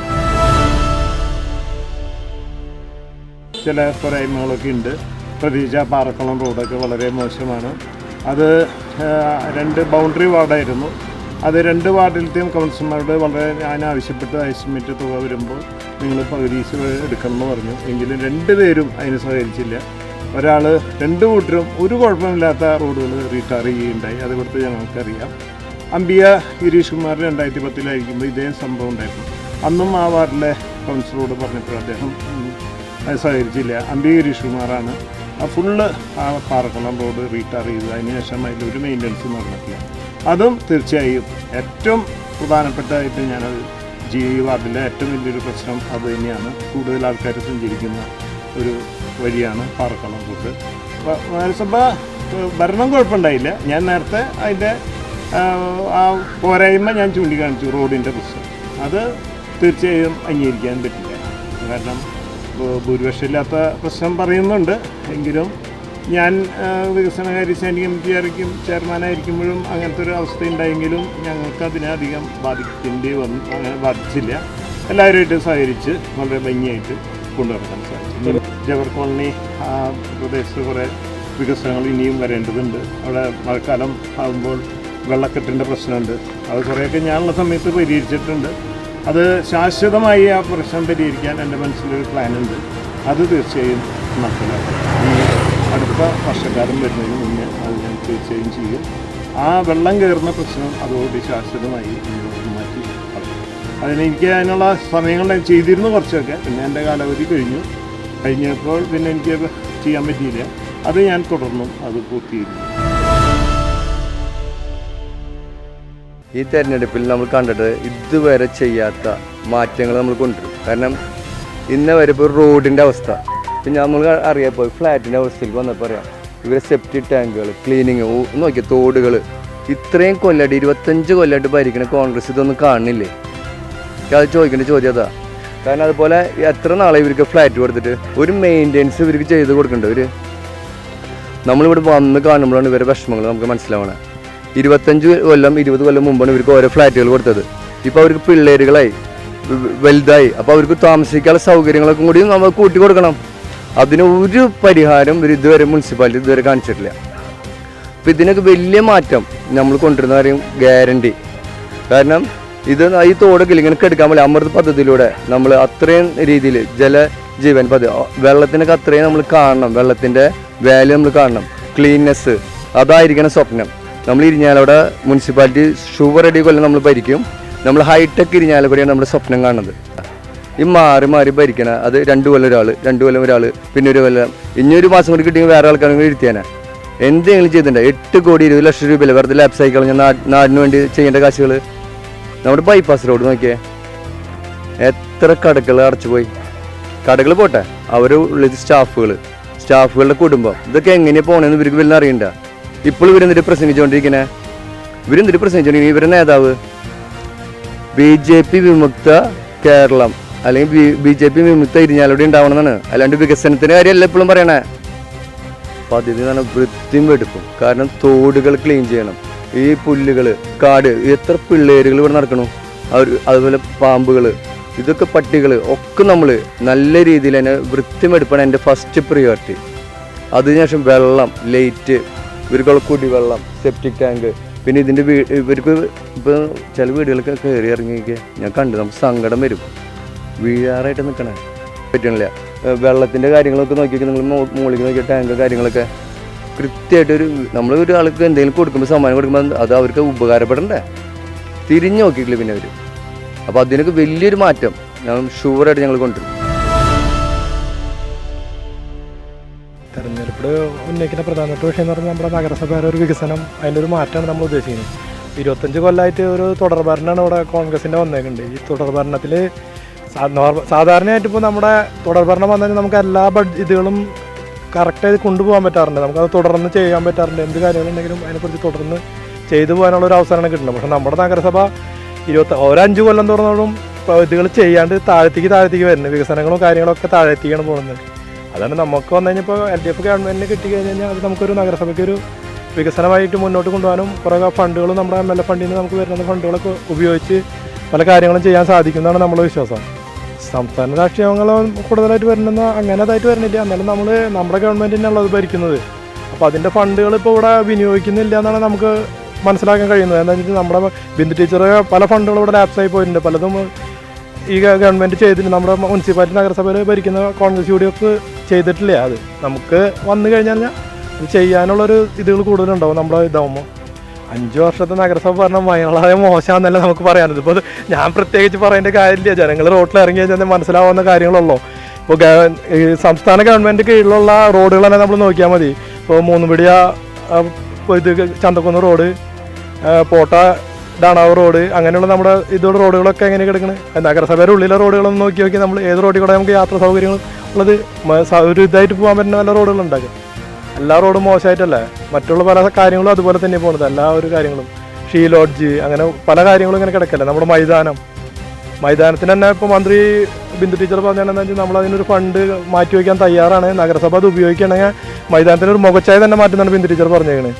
ചില പോരായ്മകളൊക്കെ ഉണ്ട്. പ്രതീക്ഷ പാറക്കുളം റോഡൊക്കെ വളരെ മോശമാണ്. അത് രണ്ട് ബൗണ്ടറി വാർഡായിരുന്നു. അത് രണ്ട് വാർഡിലത്തെയും കൗൺസിലർമാരോട് വളരെ ഞാൻ ആവശ്യപ്പെട്ട് എസ്റ്റിമേറ്റ് തുക വരുമ്പോൾ നിങ്ങൾ പകുതീസ് എടുക്കണമെന്ന് പറഞ്ഞു. എങ്കിലും രണ്ട് പേരും അതിന് സഹകരിച്ചില്ല. ഒരാൾ രണ്ട് കൂട്ടരും ഒരു കുഴപ്പമില്ലാത്ത റോഡുകൾ റീടാർ ചെയ്യുകയുണ്ടായി. അത് കൊടുത്ത് ഞങ്ങൾക്കറിയാം. അംബിയ ഗിരീഷ് കുമാർ രണ്ടായിരത്തി പത്തിലായിരിക്കുമ്പോൾ ഇതേ സംഭവം ഉണ്ടായിരുന്നു. അന്നും ആ വാർഡിലെ കൗൺസിലറോട് പറഞ്ഞപ്പോൾ അദ്ദേഹം സഹകരിച്ചില്ല അംബിക ഗിരീഷ് ആ ഫുള്ള് ആ പാറക്കുളം റോഡ് റീടാർ ചെയ്ത് അതിനുശേഷം അതിലൊരു മെയിന്റനൻസ് നടന്നിട്ടില്ല. അതും തീർച്ചയായും ഏറ്റവും പ്രധാനപ്പെട്ടതായിട്ട് ഞാനത് ജി വാർഡിലെ ഏറ്റവും വലിയൊരു പ്രശ്നം അത് തന്നെയാണ്. കൂടുതൽ ആൾക്കാർ സഞ്ചരിക്കുന്ന ഒരു വഴിയാണ് പാറക്കുളം റോഡ് നഗരസഭ ഭരണം കുഴപ്പമുണ്ടായില്ല. ഞാൻ നേരത്തെ അതിന്റെ ആ പോരായ്മ ഞാൻ ചൂണ്ടിക്കാണിച്ചു. റോഡിന്റെ പ്രശ്നം. അത് തീർച്ചയായും അംഗീകരിക്കാൻ പറ്റില്ല. കാരണം ഭൂരിപക്ഷമില്ലാത്ത പ്രശ്നം പറയുന്നുണ്ട്. എങ്കിലും ഞാൻ വികസനകാര്യ സൈനിക ആയിരിക്കും ചെയർമാനായിരിക്കുമ്പോഴും അങ്ങനത്തെ ഒരു അവസ്ഥ ഉണ്ടായെങ്കിലും ഞങ്ങൾക്ക് അതിനെ അധികം ബാധിക്കേണ്ടി വന്നു അങ്ങനെ ബാധിച്ചില്ല. എല്ലാവരുമായിട്ട് സഹകരിച്ച് വളരെ ഭംഗിയായിട്ട് കൊണ്ടുനടക്കാൻ സാധിച്ചു. ജവർ കോളനി പ്രദേശത്ത് കുറേ വികസനങ്ങൾ ഇനിയും വരേണ്ടതുണ്ട്. അവിടെ മഴക്കാലം ആകുമ്പോൾ വെള്ളക്കെട്ടിന്റെ പ്രശ്നമുണ്ട്. അത് കുറേയൊക്കെ ഞാനുള്ള സമയത്ത് പരിഹരിച്ചിട്ടുണ്ട്. അത് ശാശ്വതമായി ആ പ്രശ്നം പരിഹരിക്കാൻ എന്റെ മനസ്സിലൊരു പ്ലാനുണ്ട്. അത് തീർച്ചയായും നടപ്പിലാക്കും ഈ അടുത്ത വർഷക്കാലം വരുന്നതിന് മുന്നേ അത് ഞാൻ തീർച്ചയായും ചെയ്യും. ആ വെള്ളം കയറുന്ന പ്രശ്നം അതോടെ ശാശ്വതമായി മാറ്റി. അതിന് എനിക്ക് അതിനുള്ള സമയങ്ങൾ ചെയ്തിരുന്നു കുറച്ചൊക്കെ. പിന്നെ എന്റെ കാലാവധി കഴിഞ്ഞു. കഴിഞ്ഞപ്പോൾ പിന്നെ എനിക്ക് ചെയ്യാൻ പറ്റിയില്ല. അത് ഞാൻ തുടർന്നും അത് പൂർത്തീകരിക്കും. ഈ തെരഞ്ഞെടുപ്പിൽ നമ്മൾ കണ്ടിട്ട് ഇതുവരെ ചെയ്യാത്ത മാറ്റങ്ങൾ നമ്മൾ കൊണ്ടുവരും. കാരണം ഇന്ന് വരെ ഇപ്പോൾ റോഡിന്റെ അവസ്ഥ. ഇപ്പം നമ്മൾ അറിയാപ്പോൾ ഫ്ലാറ്റിന്റെ അവസ്ഥയിലേക്ക് വന്നപ്പോൾ അറിയാം. ഇവരെ സെപ്റ്റി ടാങ്കുകൾ ക്ലീനിങ് നോക്കിയ തോടുകൾ ഇത്രയും കൊല്ലമായിട്ട് ഇരുപത്തഞ്ച് കൊല്ലമായിട്ട് ഭരിക്കുന്ന കോൺഗ്രസ് ഇതൊന്നും കാണുന്നില്ലേ? അത് ചോദിക്കേണ്ട ചോദ്യം അതാ. കാരണം അതുപോലെ എത്ര നാളെ ഇവർക്ക് ഫ്ലാറ്റ് കൊടുത്തിട്ട്? ഒരു മെയിന്റെനൻസ് ഇവർക്ക് ചെയ്ത് കൊടുക്കണ്ട ഒരു നമ്മളിവിടെ വന്ന് കാണുമ്പോഴാണ് ഇവരുടെ വിഷമങ്ങൾ നമുക്ക് മനസ്സിലാവണത് ഇരുപത്തഞ്ച് കൊല്ലം ഇരുപത് കൊല്ലം മുമ്പാണ് ഇവർക്ക് ഓരോ ഫ്ലാറ്റുകൾ കൊടുത്തത്. ഇപ്പോൾ അവർക്ക് പിള്ളേരുകളായി വലുതായി. അപ്പോൾ അവർക്ക് താമസിക്കാനുള്ള സൗകര്യങ്ങളൊക്കെ കൂടി നമ്മൾ കൂട്ടി കൊടുക്കണം. അതിന് ഒരു പരിഹാരം ഒരു ഇതുവരെ മുനിസിപ്പാലിറ്റി ഇതുവരെ കാണിച്ചിട്ടില്ല. അപ്പോൾ ഇതിനൊക്കെ വലിയ മാറ്റം നമ്മൾ കൊണ്ടുവരുന്ന കാര്യം ഗ്യാരണ്ടി. കാരണം ഇത് ഈ തോടൊക്കെ ഇങ്ങനെ എടുക്കാൻ പറ്റില്ല. അമൃത് പദ്ധതിയിലൂടെ നമ്മൾ അത്രയും രീതിയിൽ ജല ജീവൻ പദ്ധതി വെള്ളത്തിനൊക്കെ അത്രയും നമ്മൾ കാണണം. വെള്ളത്തിന്റെ വാല്യൂ നമ്മൾ കാണണം. ക്ലീൻനെസ് അതായിരിക്കണം സ്വപ്നം. നമ്മൾ ഇരിഞ്ഞാലവിടെ മുനിസിപ്പാലിറ്റി ഷുവർ അടി കൊല്ലം നമ്മൾ ഭരിക്കും. നമ്മൾ ഹൈടെക് ഇരിഞ്ഞാലക്കുടിയാണ് നമ്മുടെ സ്വപ്നം കാണുന്നത്. ഈ മാറി മാറി ഭരിക്കണ അത് രണ്ടു കൊല്ലം ഒരാൾ രണ്ടു കൊല്ലം ഒരാൾ പിന്നെ ഒരു കൊല്ലം. ഇനി ഒരു മാസം കൂടി കിട്ടിയെങ്കിൽ വേറെ ആൾക്കാരും കൂടി ഇരുത്തിയാനാ. എന്തെങ്കിലും ചെയ്തിട്ടുണ്ട്? എട്ട് കോടി ഇരുപത് ലക്ഷം രൂപയില്ല വെറുതെ ലാപ്സ് ആയി കളഞ്ഞ നാടിന് വേണ്ടി ചെയ്യേണ്ട കാശുകൾ നമ്മുടെ ബൈപ്പാസ് റോഡ് നോക്കിയേ. എത്ര കടകൾ അടച്ചുപോയി കടകൾ പോട്ടെ. അവർ ഉള്ളത് സ്റ്റാഫുകൾ സ്റ്റാഫുകളുടെ കുടുംബം. ഇതൊക്കെ എങ്ങനെയാണ് പോകണമെന്ന് ഇവർക്ക് വല്ല അറിയണ്ട? ഇപ്പോൾ ഇവരെന്തിട്ട് പ്രസംഗിച്ചുകൊണ്ടിരിക്കണേ ഇവരെന്തിട്ട് പ്രസംഗിച്ചുകൊണ്ടിരിക്കുന്നത് ഇവരുടെ നേതാവ്? ബി ജെ പി വിമുക്ത കേരളം. അല്ലെങ്കിൽ ബി ജെ പി വിമുക്ത ഇരിഞ്ഞാലൂടെ ഉണ്ടാവണമെന്നാണ്. അല്ലാണ്ട് വികസനത്തിന്റെ കാര്യമല്ല എപ്പോഴും പറയണേ. പദ്ധതി എന്ന് പറഞ്ഞാൽ വൃത്തിയും വെടുപ്പും. കാരണം തോടുകൾ ക്ലീൻ ചെയ്യണം. ഈ പുല്ലുകൾ കാട് എത്ര പിള്ളേരുകൾ ഇവിടെ നടക്കണു? അവർ അതുപോലെ പാമ്പുകൾ ഇതൊക്കെ പട്ടികൾ ഒക്കെ നമ്മൾ നല്ല രീതിയിൽ തന്നെ വൃത്തിയും വെടുപ്പാണ് എന്റെ ഫസ്റ്റ് പ്രിയോറിറ്റി അതിനുശേഷം വെള്ളം ലൈറ്റ് ഇവർക്കുള്ള കുടിവെള്ളം സെപ്റ്റിക് ടാങ്ക് പിന്നെ ഇതിന്റെ വീട് ഇവർക്ക് ഇപ്പോൾ ചില വീടുകളൊക്കെ കയറി ഇറങ്ങിയൊക്കെ ഞാൻ കണ്ടു നമുക്ക് സങ്കടം വരും. വീഴാറായിട്ട് നിൽക്കണേ പറ്റണില്ല. വെള്ളത്തിന്റെ കാര്യങ്ങളൊക്കെ നോക്കിയൊക്കെ നിങ്ങൾ മുകളിൽ നോക്കിയ ടാങ്ക് കാര്യങ്ങളൊക്കെ? കൃത്യമായിട്ടൊരു നമ്മൾ ഒരു ആൾക്ക് എന്തെങ്കിലും കൊടുക്കുമ്പോൾ സമ്മാനം കൊടുക്കുമ്പോൾ അത് അവർക്ക് ഉപകാരപ്പെടണ്ടേ? തിരിഞ്ഞു നോക്കിയിട്ടില്ല പിന്നെ അവർ അപ്പോൾ അതിനൊക്കെ വലിയൊരു മാറ്റം. ഞാൻ ഷുവറായിട്ട് ഞങ്ങൾ കൊണ്ടുവരും. തെരഞ്ഞെടുപ്പിൽ ഉന്നയിക്കുന്ന പ്രധാനപ്പെട്ട വിഷയം എന്ന് പറഞ്ഞാൽ നമ്മുടെ നഗരസഭയുടെ ഒരു വികസനം അതിന്റെ ഒരു മാറ്റമാണ് നമ്മൾ ഉദ്ദേശിക്കുന്നത്. ഇരുപത്തഞ്ച് കൊല്ലമായിട്ട് ഒരു തുടർ ഭരണമാണ് ഇവിടെ കോൺഗ്രസിന്റെ വന്നേക്കുന്നുണ്ട് ഈ തുടർ ഭരണത്തിൽ സാധാരണയായിട്ട് ഇപ്പോൾ നമ്മുടെ തുടർ ഭരണം വന്നാൽ നമുക്ക് എല്ലാ ബഡ് ഇതുകളും കറക്റ്റായി കൊണ്ടുപോകാൻ പറ്റാറുണ്ട്. നമുക്കത് തുടർന്ന് ചെയ്യാൻ പറ്റാറുണ്ട്. എന്ത് കാര്യങ്ങളുണ്ടെങ്കിലും അതിനെക്കുറിച്ച് തുടർന്ന് ചെയ്തു പോകാനുള്ള ഒരു അവസരമാണ് കിട്ടുന്നത്. പക്ഷേ നമ്മുടെ നഗരസഭ ഇരുപത്തി ഒരഞ്ച് കൊല്ലം തുറന്നോടും ഇതുകൾ ചെയ്യാണ്ട് താഴത്തേക്ക് താഴത്തേക്ക് വരുന്നത് വികസനങ്ങളും കാര്യങ്ങളൊക്കെ താഴത്തേക്കാണ് പോകുന്നത്. അതാണ് നമുക്ക് വന്നു കഴിഞ്ഞപ്പോൾ എൽ ഡി എഫ് ഗവൺമെന്റിന് കിട്ടി കഴിഞ്ഞ് കഴിഞ്ഞാൽ അത് നമുക്കൊരു നഗരസഭയ്ക്ക് ഒരു വികസനമായിട്ട് മുന്നോട്ട് കൊണ്ടുപോകാനും കുറേ ഫണ്ടുകളും നമ്മുടെ എം എൽ എ ഫണ്ടിൽ നിന്ന് നമുക്ക് വരുന്ന ഫണ്ടുകളൊക്കെ ഉപയോഗിച്ച് പല കാര്യങ്ങളും ചെയ്യാൻ സാധിക്കുന്നതാണ് നമ്മുടെ വിശ്വാസം. സംസ്ഥാന രാഷ്ട്രീയങ്ങൾ കൂടുതലായിട്ട് വരണമെന്ന് അങ്ങനെ അതായിട്ട് വരുന്നില്ല എന്നാലും നമ്മൾ നമ്മുടെ ഗവൺമെന്റ് തന്നെയാണല്ലോ അത് ഭരിക്കുന്നത്. അപ്പോൾ അതിന്റെ ഫണ്ടുകൾ ഇപ്പോൾ ഇവിടെ വിനിയോഗിക്കുന്നില്ല എന്നാണ് നമുക്ക് മനസ്സിലാക്കാൻ കഴിയുന്നത്. എന്താ വെച്ചാൽ നമ്മുടെ ബിന്ദു ടീച്ചർ പല ഫണ്ടുകളും ഇവിടെ ലാപ്സായി പോയിട്ടുണ്ട്. പലതും ഈ ഗവൺമെന്റ് ചെയ്തിട്ടുണ്ട്. നമ്മുടെ മുനിസിപ്പാലിറ്റി നഗരസഭയിൽ ഭരിക്കുന്ന കോൺഗ്രസ് യു ഡി എഫ് ചെയ്തിട്ടില്ല അത്. നമുക്ക് വന്നു കഴിഞ്ഞാൽ അത് ചെയ്യാനുള്ളൊരു ഇതുകൾ കൂടുതലുണ്ടാവും നമ്മുടെ ഇതാവുമ്പോൾ അഞ്ച് വർഷത്തെ നഗരസഭ ഭരണം വളരെ മോശമാണെന്നല്ല നമുക്ക് പറയാനത് ഇപ്പോൾ ഞാൻ പ്രത്യേകിച്ച് പറയേണ്ട കാര്യമില്ല. ജനങ്ങൾ റോട്ടിൽ ഇറങ്ങി കഴിഞ്ഞാൽ മനസ്സിലാവുന്ന കാര്യങ്ങളുള്ളൂ. ഇപ്പോൾ സംസ്ഥാന ഗവൺമെന്റ് കീഴിലുള്ള തന്നെ നമ്മൾ നോക്കിയാൽ മതി. ഇപ്പോൾ മൂന്നുപിടിയ ഇത് ചന്തക്കുന്ന് റോഡ് പോട്ട ഡാണാവ് റോഡ് അങ്ങനെയുള്ള നമ്മുടെ ഇതോടെ റോഡുകളൊക്കെ എങ്ങനെ കിടക്കുന്നത് നഗരസഭയുടെ ഉള്ളിലെ റോഡുകളൊന്നും നോക്കി നോക്കി നമ്മൾ ഏത് റോഡിൽ കൂടെ നമുക്ക് യാത്രാ സൗകര്യങ്ങൾ ഉള്ളത് ഒരു ഇതായിട്ട് പോകാൻ പറ്റുന്ന നല്ല റോഡുകൾ ഉണ്ടാക്കും. എല്ലാ റോഡും മോശമായിട്ടല്ല. മറ്റുള്ള പല കാര്യങ്ങളും അതുപോലെ തന്നെ പോകുന്നത്. എല്ലാ ഒരു കാര്യങ്ങളും. ഷീ ലോഡ്ജ് അങ്ങനെ പല കാര്യങ്ങളും ഇങ്ങനെ കിടക്കല്ല. നമ്മുടെ മൈതാനം. മൈതാനത്തിന് തന്നെ ഇപ്പോൾ മന്ത്രി ബിന്ദു ടീച്ചർ പറഞ്ഞാൽ നമ്മൾ അതിനൊരു ഫണ്ട് മാറ്റി വയ്ക്കാൻ തയ്യാറാണ്. നഗരസഭ അത് ഉപയോഗിക്കുകയാണെങ്കിൽ മൈതാനത്തിന് ഒരു മുഖച്ചായ തന്നെ മാറ്റുന്നതാണ് ബിന്ദു ടീച്ചർ പറഞ്ഞേക്കണേ.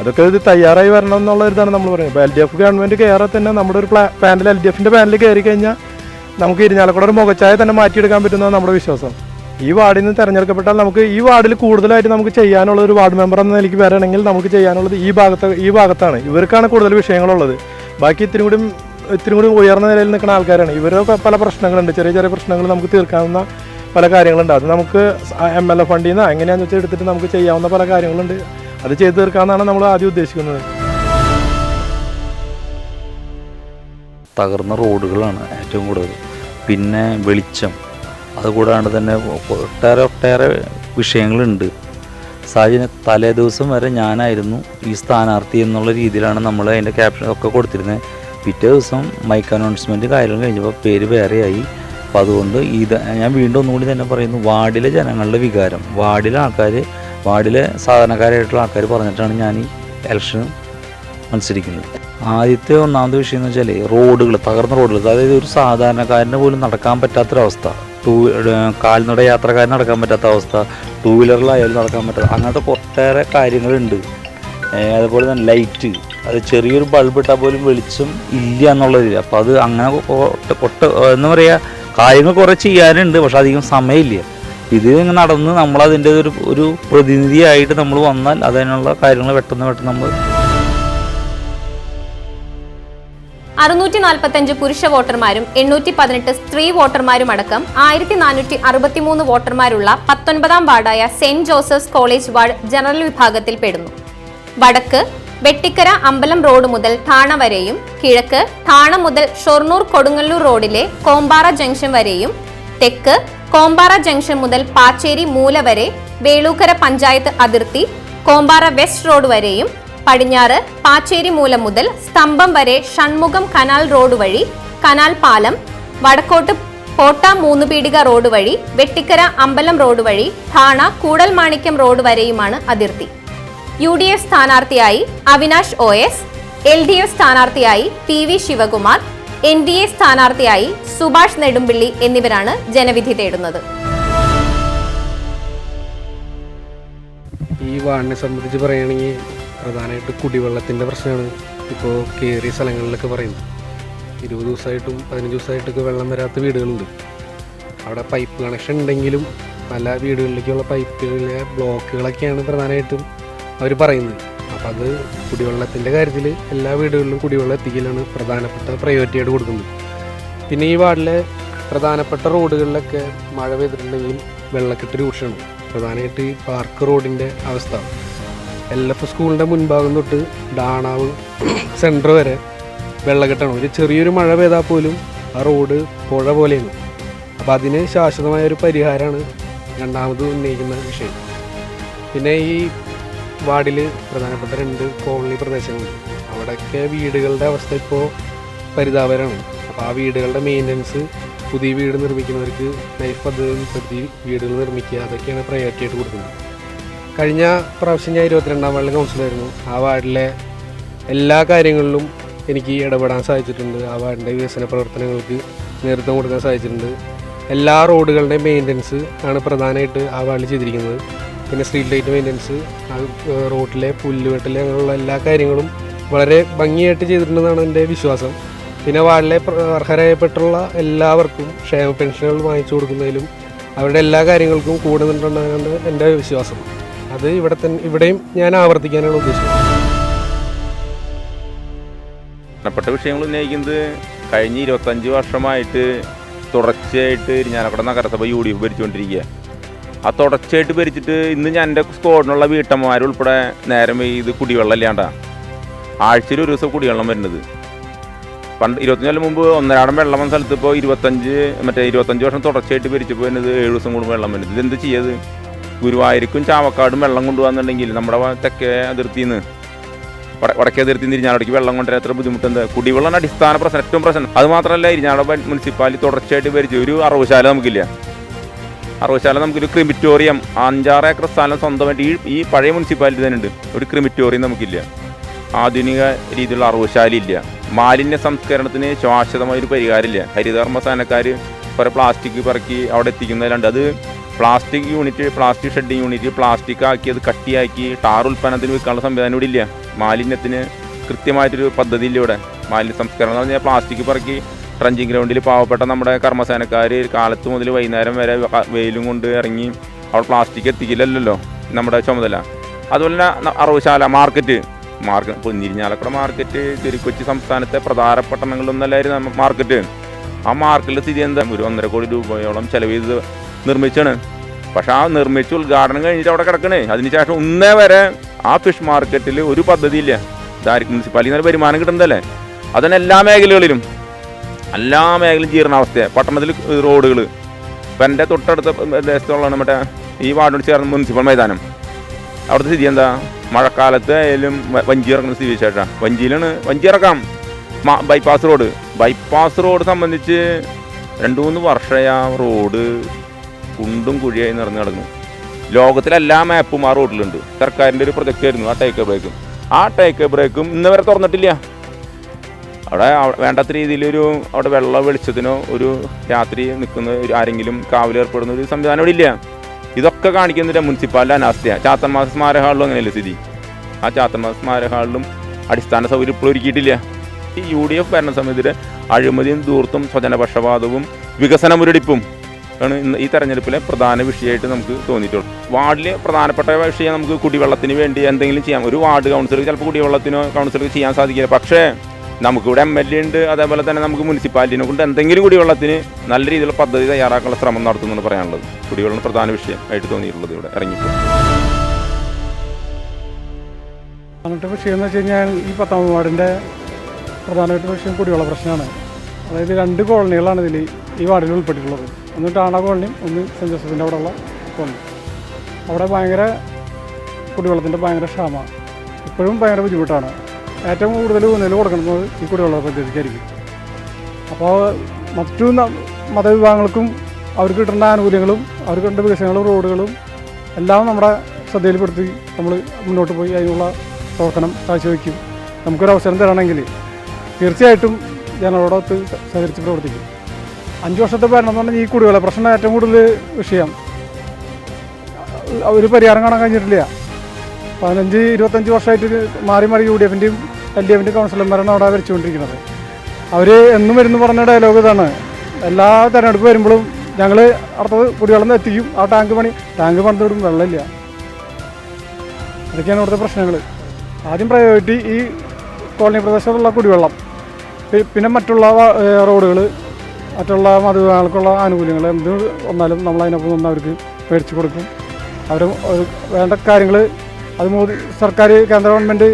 അതൊക്കെ ഇത് തയ്യാറായി വരണം എന്നുള്ള ഇതാണ് നമ്മൾ പറയുന്നത്. ഇപ്പോൾ എൽ ഡി എഫ് ഗവൺമെന്റ് കയറി തന്നെ നമ്മുടെ ഒരു പാനൽ എൽ ഡി എഫിന്റെ പാനൽ കയറി കഴിഞ്ഞാൽ നമുക്ക് ഇരിഞ്ഞാലക്കുട ഒരു മുഖച്ചായ തന്നെ മാറ്റിയെടുക്കാൻ പറ്റുന്നതാണ് നമ്മുടെ വിശ്വാസം. ഈ വാർഡിൽ നിന്ന് തിരഞ്ഞെടുക്കപ്പെട്ടാൽ നമുക്ക് ഈ വാർഡിൽ കൂടുതലായിട്ട് നമുക്ക് ചെയ്യാനുള്ള ഒരു വാർഡ് മെമ്പർ എന്ന നിലയ്ക്ക് വരണമെങ്കിൽ നമുക്ക് ചെയ്യാനുള്ളത് ഈ ഭാഗത്ത് ഈ ഭാഗത്താണ്. ഇവർക്കാണ് കൂടുതൽ വിഷയങ്ങളുള്ളത്. ബാക്കി ഇത്തിരി കൂടി ഇത്തിരി കൂടി ഉയർന്ന നിലയിൽ നിൽക്കുന്ന ആൾക്കാരാണ്. ഇവരൊക്കെ പല പ്രശ്നങ്ങളുണ്ട്. ചെറിയ ചെറിയ പ്രശ്നങ്ങൾ നമുക്ക് തീർക്കാവുന്ന പല കാര്യങ്ങളുണ്ട്. അത് നമുക്ക് എം എൽ എ ഫണ്ടിൽ നിന്ന് എങ്ങനെയാണെന്ന് വെച്ചാൽ എടുത്തിട്ട് നമുക്ക് ചെയ്യാവുന്ന പല കാര്യങ്ങളുണ്ട്. അത് ചെയ്തു തീർക്കാമെന്നാണ് നമ്മൾ ആദ്യം ഉദ്ദേശിക്കുന്നത്. തകർന്ന റോഡുകളാണ് ഏറ്റവും കൂടുതൽ. പിന്നെ വെളിച്ചം. അതുകൂടാണ്ട് തന്നെ ഒട്ടേറെ ഒട്ടേറെ വിഷയങ്ങളുണ്ട്. സാഹചര്യം തലേ ദിവസം വരെ ഞാനായിരുന്നു ഈ സ്ഥാനാർത്ഥി എന്നുള്ള രീതിയിലാണ് നമ്മൾ അതിന്റെ ക്യാപ്ഷൻ ഒക്കെ കൊടുത്തിരുന്നത് പിറ്റേ ദിവസം മൈക്ക് അനൗൺസ്മെന്റ് കാര്യങ്ങൾ കഴിഞ്ഞപ്പോൾ പേര് വേറെയായി. അപ്പോൾ അതുകൊണ്ട് ഇത് ഞാൻ വീണ്ടും ഒന്നുകൂടി തന്നെ പറയുന്നു വാർഡിലെ ജനങ്ങളുടെ വികാരം. വാർഡിലെ ആൾക്കാർ വാർഡിലെ സാധാരണക്കാരായിട്ടുള്ള ആൾക്കാർ പറഞ്ഞിട്ടാണ് ഞാൻ ഈ ഇലക്ഷൻ മത്സരിക്കുന്നത്. ആദ്യത്തെ ഒന്നാമത്തെ വിഷയം എന്ന് വെച്ചാൽ റോഡുകൾ തകർന്ന റോഡുകൾ അതായത് ഒരു സാധാരണക്കാരന് പോലും നടക്കാൻ പറ്റാത്തൊരവസ്ഥ. ടൂ കാൽനട യാത്രക്കാരൻ നടക്കാൻ പറ്റാത്ത അവസ്ഥ ടൂ വീലറിലായാലും നടക്കാൻ പറ്റാത്ത അങ്ങനത്തെ ഒട്ടേറെ കാര്യങ്ങളുണ്ട്. അതുപോലെ തന്നെ ലൈറ്റ് അത് ചെറിയൊരു ബൾബ് ഇട്ടാൽ പോലും വെളിച്ചം ഇല്ല എന്നുള്ളതില്ല അപ്പോൾ അത് അങ്ങനെ ഒട്ട എന്താ പറയുക കാര്യങ്ങൾ കുറേ ചെയ്യാനുണ്ട് പക്ഷെ അധികം സമയമില്ല. ഇത് ഇങ്ങനെ നടന്ന് നമ്മളതിന്റെ ഒരു ഒരു പ്രതിനിധിയായിട്ട് നമ്മൾ വന്നാൽ അതിനുള്ള കാര്യങ്ങൾ പെട്ടെന്ന് പെട്ടെന്ന് നമ്മൾ അറുന്നൂറ്റി നാൽപ്പത്തഞ്ച് പുരുഷ വോട്ടർമാരും എണ്ണൂറ്റി പതിനെട്ട് സ്ത്രീ വോട്ടർമാരും അടക്കം ആയിരത്തി നാനൂറ്റി അറുപത്തിമൂന്ന് വോട്ടർമാരുള്ള പത്തൊൻപതാം വാർഡായ saint Joseph's college ward general വിഭാഗത്തിൽ പെടുന്നു. വടക്ക് വെട്ടിക്കര അമ്പലം റോഡ് മുതൽ താണ വരെയും കിഴക്ക് താണ മുതൽ ഷൊർണൂർ കൊടുങ്ങല്ലൂർ റോഡിലെ കോമ്പാറ ജംഗ്ഷൻ വരെയും തെക്ക് കോമ്പാറ ജംഗ്ഷൻ മുതൽ പാച്ചേരി മൂല വരെ വേളൂക്കര പഞ്ചായത്ത് അതിർത്തി കോമ്പാറ വെസ്റ്റ് റോഡ് വരെയും പടിഞ്ഞാറ് പാച്ചേരി മൂലം മുതൽ സ്തംഭം വരെ ഷൺമുഖം കനാൽ റോഡ് വഴി കനാൽ പാലം വടക്കോട്ട് കോട്ട മൂന്നുപീടിക റോഡ് വഴി വെട്ടിക്കര അമ്പലം റോഡ് വഴി ഠാണ കൂടൽമാണിക്യം റോഡ് വരെയുമാണ് അതിർത്തി. യു ഡി എഫ് സ്ഥാനാർത്ഥിയായി Avinash O S L D F സ്ഥാനാർത്ഥിയായി P V Sivakumar N D A സ്ഥാനാർത്ഥിയായി സുഭാഷ് നെടുമ്പിള്ളി എന്നിവരാണ് ജനവിധി തേടുന്നത്. ഈ വാർഡിനെ സംബന്ധിച്ച് പറയുകയാണെങ്കിൽ പ്രധാനമായിട്ട് കുടിവെള്ളത്തിന്റെ പ്രശ്നമാണ്. ഇപ്പോൾ കയറിയ സ്ഥലങ്ങളിലൊക്കെ പറയുന്നത് ഇരുപത് ദിവസമായിട്ടും പതിനഞ്ച് ദിവസമായിട്ടൊക്കെ വെള്ളം വരാത്ത വീടുകളുണ്ട്. അവിടെ പൈപ്പ് കണക്ഷൻ ഉണ്ടെങ്കിലും പല വീടുകളിലേക്കുള്ള പൈപ്പിലെ ബ്ലോക്കുകളൊക്കെയാണ് പ്രധാനമായിട്ടും അവർ പറയുന്നത്. അപ്പോൾ അത് കുടിവെള്ളത്തിന്റെ കാര്യത്തിൽ എല്ലാ വീടുകളിലും കുടിവെള്ളം എത്തിക്കലാണ് പ്രധാനപ്പെട്ട പ്രയോറിറ്റി ആയിട്ട് കൊടുക്കുന്നത്. പിന്നെ ഈ വാർഡിലെ പ്രധാനപ്പെട്ട റോഡുകളിലൊക്കെ മഴ പെയ്തിട്ടുണ്ടെങ്കിൽ വെള്ളക്കെട്ട് രൂക്ഷമാണ്. പ്രധാനമായിട്ട് ഈ പാർക്ക് റോഡിന്റെ അവസ്ഥ. എൽ എഫ് സ്കൂളിന്റെ മുൻഭാഗം തൊട്ട് ഡാണാവ് സെന്റർ വരെ വെള്ളക്കെട്ടാണ്. ഒരു ചെറിയൊരു മഴ പെയ്താൽ പോലും ആ റോഡ് പുഴ പോലെയാണ്. അപ്പോൾ അതിന് ശാശ്വതമായ ഒരു പരിഹാരമാണ് രണ്ടാമത് ഉന്നയിക്കുന്ന വിഷയം. പിന്നെ ഈ വാർഡിൽ പ്രധാനപ്പെട്ട രണ്ട് കോളനി പ്രദേശങ്ങളുണ്ട്. അവിടെയൊക്കെ വീടുകളുടെ അവസ്ഥ ഇപ്പോൾ പരിതാപകരമാണ്. അപ്പോൾ ആ വീടുകളുടെ മെയിന്റനൻസ് പുതിയ വീട് നിർമ്മിക്കുന്നവർക്ക് ലൈഫ് പദ്ധതി വീടുകൾ നിർമ്മിക്കുക അതൊക്കെയാണ് പ്രയോറിറ്റി ആയിട്ട് കൊടുക്കുന്നത്. കഴിഞ്ഞ പ്രാവശ്യം ഞാൻ ഇരുപത്തിരണ്ടാം വാർഡിലെ കൗൺസിലായിരുന്നു ആ വാർഡിലെ എല്ലാ കാര്യങ്ങളിലും എനിക്ക് ഇടപെടാൻ സാധിച്ചിട്ടുണ്ട്. ആ വാർഡിന്റെ വികസന പ്രവർത്തനങ്ങൾക്ക് നേതൃത്വം കൊടുക്കാൻ സാധിച്ചിട്ടുണ്ട്. എല്ലാ റോഡുകളുടെയും മെയിന്റനൻസ് ആണ് പ്രധാനമായിട്ട് ആ വാർഡിൽ ചെയ്തിരിക്കുന്നത്. പിന്നെ സ്ട്രീറ്റ് ലൈറ്റ് മെയിന്റനൻസ് റോഡിലെ പുല്ലുവെട്ടൽ അങ്ങനെയുള്ള എല്ലാ കാര്യങ്ങളും വളരെ ഭംഗിയായിട്ട് ചെയ്തിട്ടുണ്ടെന്നാണ് എന്റെ വിശ്വാസം. പിന്നെ വാർഡിലെ അർഹരായപ്പെട്ടുള്ള എല്ലാവർക്കും ക്ഷേമ പെൻഷനുകൾ വാങ്ങിച്ചു കൊടുക്കുന്നതിലും അവരുടെ എല്ലാ കാര്യങ്ങൾക്കും കൂടുന്നുണ്ടെന്നാണ് എന്റെ വിശ്വാസം. അത് ഇവിടെ തന്നെ ഇവിടെയും ഞാൻ ആവർത്തിക്കാനാണ് ഉദ്ദേശിക്കുന്നത് പ്രധാനപ്പെട്ട വിഷയങ്ങൾ ഉന്നയിക്കുന്നത് കഴിഞ്ഞ ഇരുപത്തഞ്ച് വർഷമായിട്ട് തുടർച്ചയായിട്ട് ഇരിഞ്ഞാലക്കുട നഗരസഭ യു ഡി എഫ് ഭരിച്ചുകൊണ്ടിരിക്കുക. ആ തുടർച്ചയായിട്ട് ഭരിച്ചിട്ട് ഇന്ന് ഞാൻ എന്റെ സ്കോഡിനുള്ള വീട്ടമ്മമാരുൾപ്പെടെ നേരം ഇത് കുടിവെള്ളം ഇല്ലാണ്ടാണ് ആഴ്ചയിൽ ഒരു ദിവസം കുടിവെള്ളം വരുന്നത്. പണ്ട് ഇരുപത്തഞ്ച് മുമ്പ് ഒന്നരാടം വെള്ളം വന്ന സ്ഥലത്ത് ഇപ്പോൾ ഇരുപത്തഞ്ച് മറ്റേ ഇരുപത്തഞ്ച് വർഷം തുടർച്ചയായിട്ട് ഭരിച്ചപ്പോൾ വരുന്നത് ഏഴ് ദിവസം കൂടുമ്പോൾ വെള്ളം വരുന്നത്. ഇതെന്ത് ചെയ്യത് ഗുരുവായൂർക്കും ചാവക്കാടും വെള്ളം കൊണ്ടുപോകാന്നുണ്ടെങ്കിൽ നമ്മുടെ തെക്കേ അതിർത്തിയിൽ നിന്ന് വട- വടക്കേ അതിർത്തി ഇരിഞ്ഞാടേക്ക് വെള്ളം കൊണ്ടുവരാൻ എത്ര ബുദ്ധിമുട്ടുണ്ട്. കുടിവെള്ളം അടിസ്ഥാന പ്രശ്നം ഏറ്റവും പ്രശ്നം. അത് മാത്രമല്ല ഇരിഞ്ഞാട് മുനിസിപ്പാലിറ്റി തുടർച്ചയായിട്ട് ഭരിച്ചു. ഒരു അറുപശാല നമുക്കില്ല. അറുപശാല നമുക്കൊരു ക്രിമിറ്റോറിയം അഞ്ചാറ് ഏക്കർ സ്ഥലം സ്വന്തമായിട്ട് ഈ ഈ പഴയ മുനിസിപ്പാലിറ്റി തന്നെ ഉണ്ട്. ഒരു ക്രിമിറ്റോറിയം നമുക്കില്ല. ആധുനിക രീതിയിലുള്ള അറുപശാല ഇല്ല. മാലിന്യ സംസ്കരണത്തിന് ശാശ്വതമായ ഒരു പരിഹാരമില്ല. ഹരിതകർമ്മ സ്ഥാനക്കാർ കുറേ പ്ലാസ്റ്റിക് പറക്കി അവിടെ എത്തിക്കുന്നതിലുണ്ട് അത് plastic unit plastic shredding unit plastic ആക്കി അത് കട്ടിയാക്കി ടാർ ഉൽപ്പന്നത്തിന് വിൽക്കാനുള്ള സംവിധാനം ഇവിടെ ഇല്ല. മാലിന്യത്തിന് കൃത്യമായിട്ടൊരു പദ്ധതി ഇല്ല ഇവിടെ. മാലിന്യ സംസ്കരണം എന്ന് പറഞ്ഞാൽ പ്ലാസ്റ്റിക് പറക്കി ട്രഞ്ചിങ് ഗ്രൗണ്ടിൽ പാവപ്പെട്ട നമ്മുടെ കർമ്മസേനക്കാർ കാലത്ത് മുതൽ വൈകുന്നേരം വരെ വെയിലും കൊണ്ട് ഇറങ്ങി അവിടെ പ്ലാസ്റ്റിക് എത്തിക്കില്ലല്ലോ നമ്മുടെ ചുമതല. അതുപോലെ തന്നെ അറവുശാല മാർക്കറ്റ്. മാർക്കറ്റ് പൊന്നിരിഞ്ഞാലക്കുട നിരിഞ്ഞാലക്കുട മാർക്കറ്റ് തിരുക്കൊച്ചി സംസ്ഥാനത്തെ പ്രധാന പട്ടണങ്ങളിലൊന്നല്ലായിരുന്നു മാർക്കറ്റ്. ആ മാർക്കറ്റിൽ സ്ഥിതി എന്താ? ഒരു ഒന്നര കോടി രൂപയോളം ചെലവ് ചെയ്ത് നിർമ്മിച്ചാണ്. പക്ഷെ ആ നിർമ്മിച്ച് ഉദ്ഘാടനം കഴിഞ്ഞിട്ട് അവിടെ കിടക്കണേ. അതിനുശേഷം ഒന്നേ വരെ ആ ഫിഷ് മാർക്കറ്റിൽ ഒരു പദ്ധതിയില്ല. ഇതായിരിക്കും മുനിസിപ്പാലിറ്റി നല്ല വരുമാനം കിട്ടുന്നതല്ലേ? അതന്നെ എല്ലാ മേഖലകളിലും. എല്ലാ മേഖലയും ജീർണാവസ്ഥയാണ് പട്ടണത്തിൽ റോഡുകൾ ഇപ്പം എന്റെ തൊട്ടടുത്ത ദേശത്തുള്ളതാണ് മറ്റേ ഈ വാർഡിനോട് ചേർന്ന മുനിസിപ്പൽ മൈതാനം. അവിടുത്തെ സ്ഥിതി എന്താ? മഴക്കാലത്ത് ആയാലും വഞ്ചി ഇറങ്ങുന്ന സ്ഥിതി ചേട്ടാ വഞ്ചിയിലാണ് വഞ്ചി ഇറക്കാം. Bypass road. ബൈപ്പാസ് റോഡ് സംബന്ധിച്ച് രണ്ട് മൂന്ന് വർഷമായി ആ റോഡ് കുണ്ടും കുഴിയായി നിറഞ്ഞു നടന്നു. ലോകത്തിലെല്ലാ മാപ്പും ആ റോഡിലുണ്ട് സർക്കാരിന്റെ ഒരു പ്രൊജക്റ്റ് ആയിരുന്നു ആ ടേക്ക് ബ്രേക്കും ആ ടേക്ക് ബ്രേക്കും ഇന്ന് വരെ തുറന്നിട്ടില്ല. അവിടെ അവ- വേണ്ടാത്ത രീതിയിലൊരു അവിടെ വെള്ള വെളിച്ചത്തിനോ ഒരു രാത്രി നിൽക്കുന്ന ഒരു ആരെങ്കിലും കാവലേർപ്പെടുന്ന ഒരു സംവിധാനം ഇവിടെ ഇല്ല. ഇതൊക്കെ കാണിക്കുന്നില്ല മുനിസിപ്പാലിറ്റി അനാസ്ഥയാണ് ചാത്തന്മാസ സ്മാരക ഹാളിലും അങ്ങനെയല്ല സ്ഥിതി? ആ ചാത്തന്മാസ സ്മാരക ഹാളിലും അടിസ്ഥാന സൗകര്യം ഇപ്പോഴും ഒരുക്കിയിട്ടില്ല. ഈ യു ഡി എഫ് ഭരണ സമിതിയുടെ അഴിമതിയും ദൂർത്തും സ്വജനപക്ഷപാതവും വികസന മുരടിപ്പും ആണ് ഇന്ന് ഈ തെരഞ്ഞെടുപ്പിലെ പ്രധാന വിഷയമായിട്ട് നമുക്ക് തോന്നിയിട്ടുള്ളത്. വാർഡിലെ പ്രധാനപ്പെട്ട വിഷയം നമുക്ക് കുടിവെള്ളത്തിന് വേണ്ടി എന്തെങ്കിലും ചെയ്യാം. ഒരു വാർഡ് കൗൺസിലർ ചിലപ്പോൾ കുടിവെള്ളത്തിനോ കൗൺസിലർക്ക് ചെയ്യാൻ സാധിക്കില്ല. പക്ഷേ നമുക്കിവിടെ എം എൽ എ ഉണ്ട്. അതേപോലെ തന്നെ നമുക്ക് മുനിസിപ്പാലിറ്റിനെ കൊണ്ട് എന്തെങ്കിലും കുടിവെള്ളത്തിന് നല്ല രീതിയിലുള്ള പദ്ധതി തയ്യാറാക്കാനുള്ള ശ്രമം നടത്തുന്നു പറയാനുള്ളത്. കുടിവെള്ളം പ്രധാന വിഷയം ആയിട്ട് തോന്നിയിട്ടുള്ളത് ഇവിടെ ഇറങ്ങിപ്പോൾ എന്നിട്ട് വിഷയം എന്ന് വെച്ച് കഴിഞ്ഞാൽ ഈ പത്താം വാർഡിന്റെ പ്രധാനമായിട്ട് വിഷയം കുടിവെള്ള പ്രശ്നമാണ്. അതായത് രണ്ട് കോളനികളാണ് ഇതിൽ ഈ വാർഡിൽ ഉൾപ്പെട്ടിട്ടുള്ളത്. ഒന്ന് ടാണ കോളനിയും ഒന്ന് സെന്റ് ജോസഫിന്റെ അവിടെയുള്ള കോളനി. അവിടെ ഭയങ്കര കുടിവെള്ളത്തിന്റെ ഭയങ്കര ക്ഷാമമാണ് ഇപ്പോഴും ഭയങ്കര ബുദ്ധിമുട്ടാണ്. ഏറ്റവും കൂടുതൽ ഊന്നൽ കൊടുക്കുന്നത് ഈ കുടിവെള്ള പദ്ധതിക്കായിരിക്കും അപ്പോൾ മറ്റു മതവിഭാഗങ്ങൾക്കും അവർക്ക് കിട്ടുന്ന ആനുകൂല്യങ്ങളും അവർക്ക് കിട്ടുന്ന വികസനങ്ങളും റോഡുകളും എല്ലാം നമ്മുടെ ശ്രദ്ധയിൽപ്പെടുത്തി നമ്മൾ മുന്നോട്ട് പോയി അതിനുള്ള പ്രവർത്തനം കാഴ്ചവെക്കും. നമുക്കൊരു അവസരം തരണമെങ്കിൽ തീർച്ചയായിട്ടും ജനങ്ങളോടൊത്ത് സഹകരിച്ച് പ്രവർത്തിക്കും. അഞ്ച് വർഷത്തെ ഭരണം എന്ന് പറഞ്ഞാൽ ഈ കുടിവെള്ള പ്രശ്നം ഏറ്റവും കൂടുതൽ വിഷയം. ഒരു പരിഹാരം കാണാൻ കഴിഞ്ഞിട്ടില്ല. പതിനഞ്ച് ഇരുപത്തഞ്ച് വർഷമായിട്ട് മാറി മാറി യു ഡി എഫിന്റെയും എൽ ഡി എഫിന്റെയും കൗൺസിലർമാരാണ് അവിടെ വരച്ചുകൊണ്ടിരിക്കുന്നത് അവർ എന്നും വരുന്നു പറഞ്ഞ ഡയലോഗ് ഇതാണ്. എല്ലാ തെരഞ്ഞെടുപ്പ് വരുമ്പോഴും ഞങ്ങൾ അടുത്തത് കുടിവെള്ളം എത്തിക്കും. ആ ടാങ്ക് പണി ടാങ്ക് പണിതിടും വെള്ളമില്ല. അതൊക്കെയാണ് ഇവിടുത്തെ പ്രശ്നങ്ങൾ ആദ്യം പ്രയോറിറ്റി ഈ കോളനി പ്രദേശത്തുള്ള കുടിവെള്ളം. പിന്നെ മറ്റുള്ള റോഡുകൾ മറ്റുള്ള മതവിഭാഗങ്ങൾക്കുള്ള ആനുകൂല്യങ്ങൾ എന്ത് വന്നാലും നമ്മൾ അതിനൊപ്പം നിന്ന് അവർക്ക് മേടിച്ചു കൊടുക്കും. അവർ വേണ്ട കാര്യങ്ങൾ അത് മോദി സർക്കാർ കേന്ദ്ര ഗവൺമെന്റ്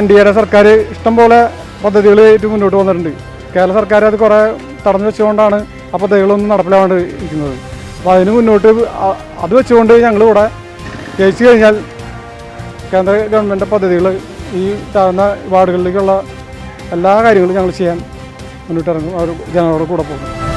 എൻ ഡി എയുടെ സർക്കാർ ഇഷ്ടംപോലെ പദ്ധതികൾ ഏറ്റവും മുന്നോട്ട് വന്നിട്ടുണ്ട്. കേരള സർക്കാർ അത് കുറേ തടഞ്ഞു വെച്ചുകൊണ്ടാണ് ആ പദ്ധതികളൊന്നും നടപ്പിലാവാണ്ട് ഇരിക്കുന്നത്. അപ്പോൾ അതിന് മുന്നോട്ട് അത് വെച്ചുകൊണ്ട് ഞങ്ങളിവിടെ ജയിച്ചു കഴിഞ്ഞാൽ കേന്ദ്ര ഗവൺമെന്റ് പദ്ധതികൾ ഈ താഴ്ന്ന വാർഡുകളിലേക്കുള്ള എല്ലാ കാര്യങ്ങളും ഞങ്ങൾ ചെയ്യാൻ മുന്നിട്ടിറങ്ങും. അവർ ജനങ്ങളുടെ കൂടെ പോകും.